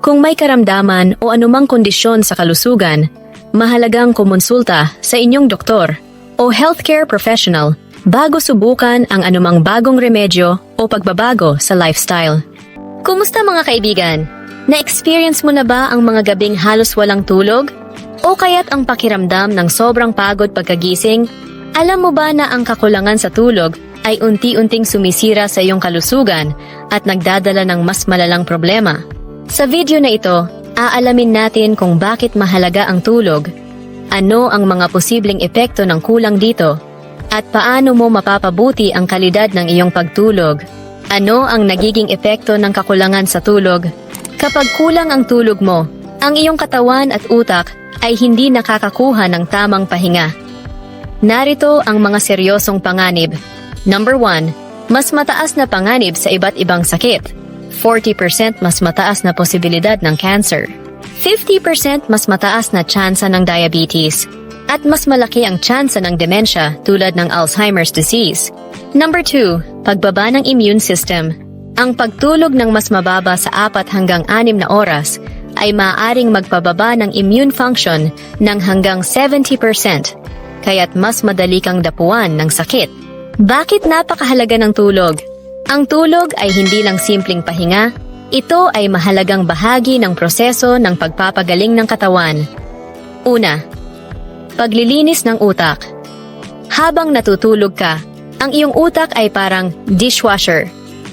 Kung may karamdaman o anumang kondisyon sa kalusugan, mahalagang kumonsulta sa inyong doktor o healthcare professional bago subukan ang anumang bagong remedyo o pagbabago sa lifestyle. Kumusta mga kaibigan? Na-experience mo na ba ang mga gabing halos walang tulog? O kaya't ang pakiramdam ng sobrang pagod pagkagising? Alam mo ba na ang kakulangan sa tulog ay unti-unting sumisira sa iyong kalusugan at nagdadala ng mas malalang problema? Sa video na ito, aalamin natin kung bakit mahalaga ang tulog, ano ang mga posibleng epekto ng kulang dito, at paano mo mapapabuti ang kalidad ng iyong pagtulog. Ano ang nagiging epekto ng kakulangan sa tulog? Kapag kulang ang tulog mo, ang iyong katawan at utak ay hindi nakakakuha ng tamang pahinga. Narito ang mga seryosong panganib. Number 1. Mas mataas na panganib sa iba't ibang sakit. 40% mas mataas na posibilidad ng cancer. 50% mas mataas na tsansa ng diabetes. At mas malaki ang tsansa ng demensya tulad ng Alzheimer's disease. Number 2. Pagbaba ng immune system. Ang pagtulog ng mas mababa sa 4 hanggang 6 na oras ay maaaring magpababa ng immune function ng hanggang 70%, kaya't mas madali kang dapuan ng sakit. Bakit napakahalaga ng tulog? Ang tulog ay hindi lang simpleng pahinga, ito ay mahalagang bahagi ng proseso ng pagpapagaling ng katawan. Una, paglilinis ng utak. Habang natutulog ka, ang iyong utak ay parang dishwasher.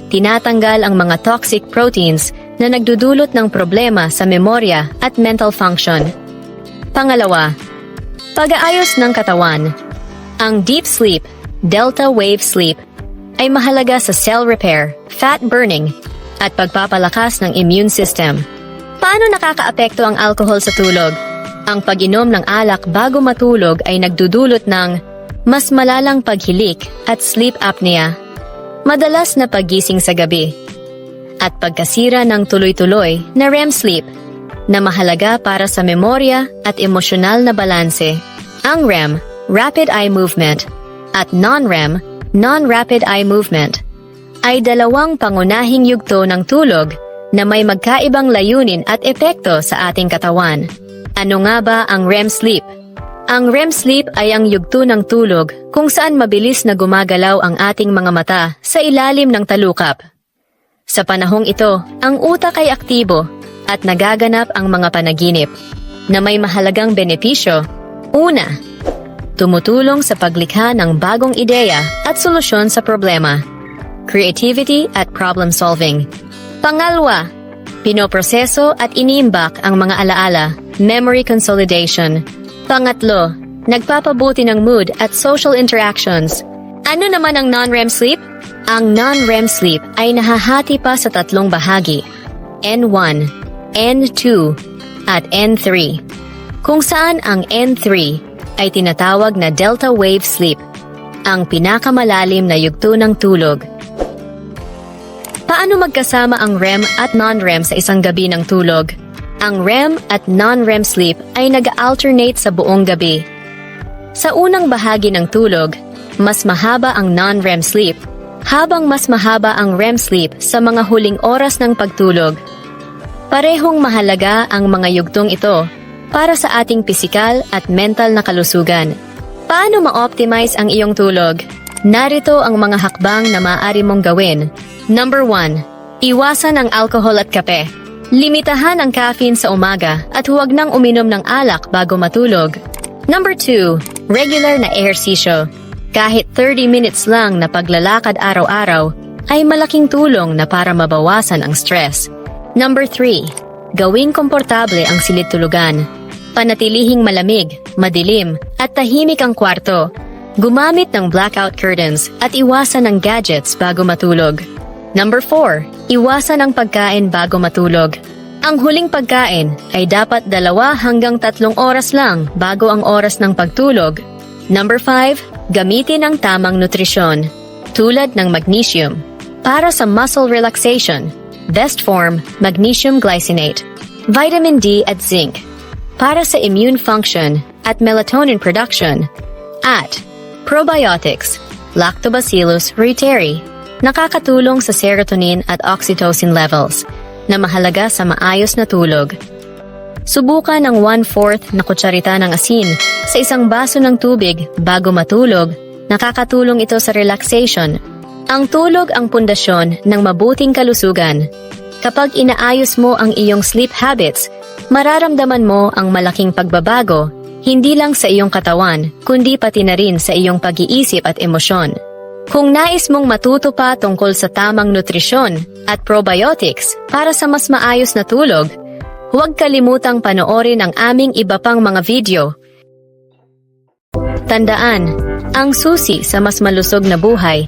Tinatanggal ang mga toxic proteins na nagdudulot ng problema sa memorya at mental function. Pangalawa, pag-aayos ng katawan. Ang deep sleep, delta wave sleep, ay mahalaga sa cell repair, fat burning, at pagpapalakas ng immune system. Paano nakakaapekto ang alcohol sa tulog? Ang pag-inom ng alak bago matulog ay nagdudulot ng mas malalang paghilik at sleep apnea, madalas na paggising sa gabi, at pagkasira ng tuloy-tuloy na REM sleep na mahalaga para sa memorya at emosyonal na balanse. Ang REM, rapid eye movement, at non-REM, non-rapid eye movement, ay dalawang pangunahing yugto ng tulog na may magkaibang layunin at epekto sa ating katawan. Ano nga ba ang REM sleep? Ang REM sleep ay ang yugto ng tulog kung saan mabilis na gumagalaw ang ating mga mata sa ilalim ng talukap. Sa panahong ito, ang utak ay aktibo at nagaganap ang mga panaginip na may mahalagang benepisyo. Una, tumutulong sa paglikha ng bagong ideya at solusyon sa problema. Creativity at problem solving. Pangalwa, pinoproseso at iniimbak ang mga alaala, memory consolidation. Pangatlo, nagpapabuti ng mood at social interactions. Ano naman ang non-REM sleep? Ang non-REM sleep ay nahahati pa sa tatlong bahagi, N1, N2, at N3. Kung saan ang N3 ay tinatawag na delta wave sleep, ang pinakamalalim na yugto ng tulog. Paano magkasama ang REM at non-REM sa isang gabi ng tulog? Ang REM at non-REM sleep ay nag-alternate sa buong gabi. Sa unang bahagi ng tulog, mas mahaba ang non-REM sleep, habang mas mahaba ang REM sleep sa mga huling oras ng pagtulog. Parehong mahalaga ang mga yugtong ito para sa ating pisikal at mental na kalusugan. Paano ma-optimize ang iyong tulog? Narito ang mga hakbang na maaari mong gawin. Number 1. Iwasan ang alcohol at kape. Limitahan ang caffeine sa umaga at huwag nang uminom ng alak bago matulog. Number 2. Regular na ehersisyo. Kahit 30 minutes lang na paglalakad araw-araw ay malaking tulong na para mabawasan ang stress. Number 3. Gawing komportable ang silid tulugan. Panatilihing malamig, madilim, at tahimik ang kwarto. Gumamit ng blackout curtains at iwasan ang gadgets bago matulog. Number 4. Iwasan ang pagkain bago matulog. Ang huling pagkain ay dapat dalawa hanggang tatlong oras lang bago ang oras ng pagtulog. Number 5, gamitin ang tamang nutrisyon, tulad ng magnesium. Para sa muscle relaxation, best form, magnesium glycinate. Vitamin D at zinc. Para sa immune function at melatonin production. At probiotics, Lactobacillus reuteri. Nakakatulong sa serotonin at oxytocin levels na mahalaga sa maayos na tulog. Subukan ang 1-4 na kutsarita ng asin sa isang baso ng tubig bago matulog. Nakakatulong ito sa relaxation. Ang tulog ang pundasyon ng mabuting kalusugan. Kapag inaayos mo ang iyong sleep habits, mararamdaman mo ang malaking pagbabago, hindi lang sa iyong katawan, kundi pati na rin sa iyong pag-iisip at emosyon. Kung nais mong matuto pa tungkol sa tamang nutrisyon at probiotics para sa mas maayos na tulog, huwag kalimutang panoorin ang aming iba pang mga video. Tandaan, ang susi sa mas malusog na buhay